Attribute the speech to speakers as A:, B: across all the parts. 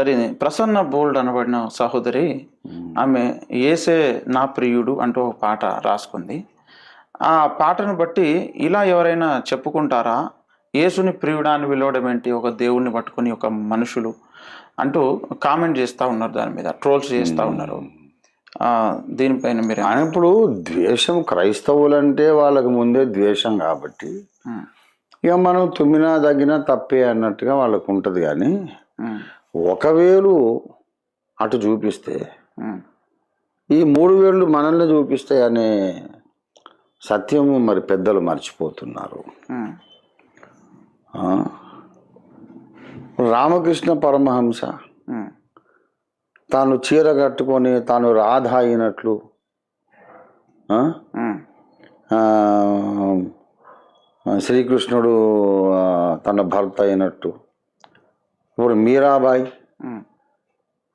A: సరే ప్రసన్న బోల్డ్ అనబడిన సహోదరి ఆమె ఏసే నా ప్రియుడు అంటూ ఒక పాట రాసుకుంది. ఆ పాటను బట్టి ఇలా ఎవరైనా చెప్పుకుంటారా? యేసుని ప్రియుడా అని పిలవడం ఏంటి? ఒక దేవుణ్ణి పట్టుకొని ఒక మనుషులు అంటూ కామెంట్ చేస్తూ ఉన్నారు దాని మీద ట్రోల్స్ చేస్తూ ఉన్నారు. దీనిపైన మీరు
B: ఇప్పుడు ద్వేషం క్రైస్తవులంటే వాళ్ళకి ముందే ద్వేషం కాబట్టి ఇక మనం తుమ్మినా తగ్గినా తప్పే అన్నట్టుగా వాళ్ళకు ఉంటుంది కానీ
A: ఉమ్,
B: ఒక వేలు అటు చూపిస్తే ఈ మూడు వేళ్ళు మనల్ని చూపిస్తాయి అనే సత్యము మరి పెద్దలు మర్చిపోతున్నారు? రామకృష్ణ పరమహంస తాను చీర కట్టుకొని తాను రాధ అయినట్లు శ్రీకృష్ణుడు తన భర్త అయినట్టు ఇప్పుడు మీరాబాయి.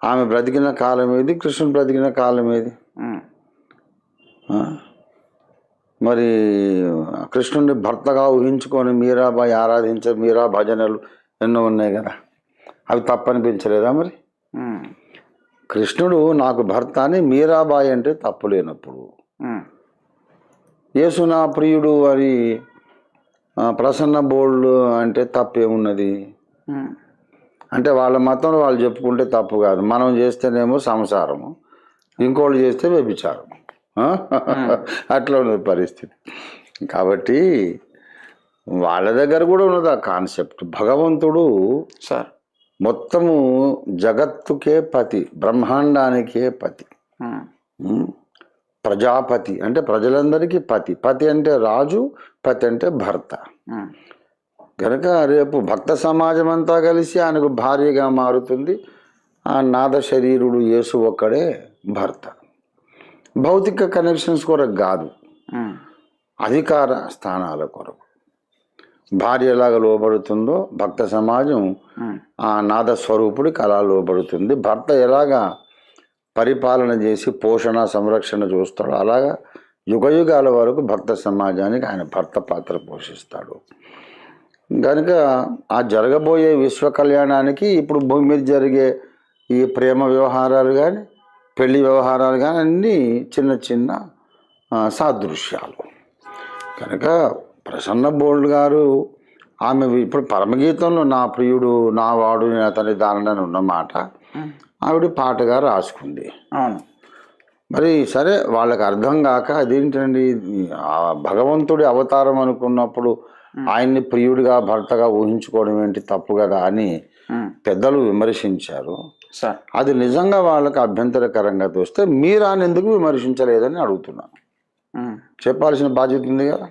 B: ఆమె బ్రతికిన కాలం ఏది? కృష్ణుడు బ్రతికిన కాలం ఏది? మరి కృష్ణుడిని భర్తగా ఊహించుకొని మీరాబాయి ఆరాధించే మీరా భజనలు ఎన్నో ఉన్నాయి కదా. అవి తప్పనిపించలేదా మరి? కృష్ణుడు నాకు భర్త అని మీరాబాయి అంటే తప్పు లేనప్పుడు. యేసు నా ప్రియుడు అని ప్రసన్న బోల్డ్ అంటే తప్పేమున్నది? అంటే వాళ్ళ మతంలో వాళ్ళు చెప్పుకుంటే తప్పు కాదు. మనం చేస్తేనేమో సంసారము. ఇంకోళ్ళు చేస్తే వ్యభిచారం? అట్లా ఉన్నది పరిస్థితి. కాబట్టి వాళ్ళ దగ్గర కూడా ఉన్నది ఆ కాన్సెప్ట్. భగవంతుడు
A: సార్.
B: మొత్తము జగత్తుకే పతి బ్రహ్మాండానికే పతి. ప్రజాపతి అంటే ప్రజలందరికీ పతి. పతి అంటే రాజు పతి అంటే భర్త. కనుక రేపు భక్త సమాజం అంతా కలిసి ఆయనకు భార్యగా మారుతుంది ఆ నాద శరీరుడు యేసు ఒక్కడే భర్త. భౌతిక కనెక్షన్స్ కొరకు కాదు. అధికార స్థానాల కొరకు. భార్య ఎలాగ లోబడుతుందో భక్త సమాజం ఆ. నాద స్వరూపుడికి అలా లోబడుతుంది. భర్త ఎలాగా పరిపాలన చేసి పోషణ సంరక్షణ చూస్తాడో అలాగా యుగయుగాల వరకు భక్త సమాజానికి ఆయన భర్త పాత్ర పోషిస్తాడు. కనుక ఆ జరగబోయే విశ్వ కళ్యాణానికి ఇప్పుడు భూమి మీద జరిగే ఈ ప్రేమ వ్యవహారాలు కానీ పెళ్ళి వ్యవహారాలు కానీ అన్నీ చిన్న చిన్న సాదృశ్యాలు. కనుక ప్రసన్న బోల్డ్ గారు ఆమె ఇప్పుడు పరమగీతంలో నా ప్రియుడు నా వాడు నేను అతని దానని ఉన్న మాట
A: ఉమ్,
B: ఆవిడ పాటగా రాసుకుంది.
A: అవును.
B: మరి సరే వాళ్ళకి అర్థం కాక అదేంటండి భగవంతుడి అవతారం అనుకున్నప్పుడు ఆయన్ని ప్రియుడిగా భర్తగా ఊహించుకోవడం ఏంటి తప్పు కదా అని పెద్దలు విమర్శించారు.
A: సార్.
B: అది నిజంగా వాళ్ళకి అభ్యంతరకరంగా తోస్తే మీరు ఆయన ఎందుకు విమర్శించలేదని అడుగుతున్నాను. చెప్పాల్సిన బాధ్యత ఉంది కదా?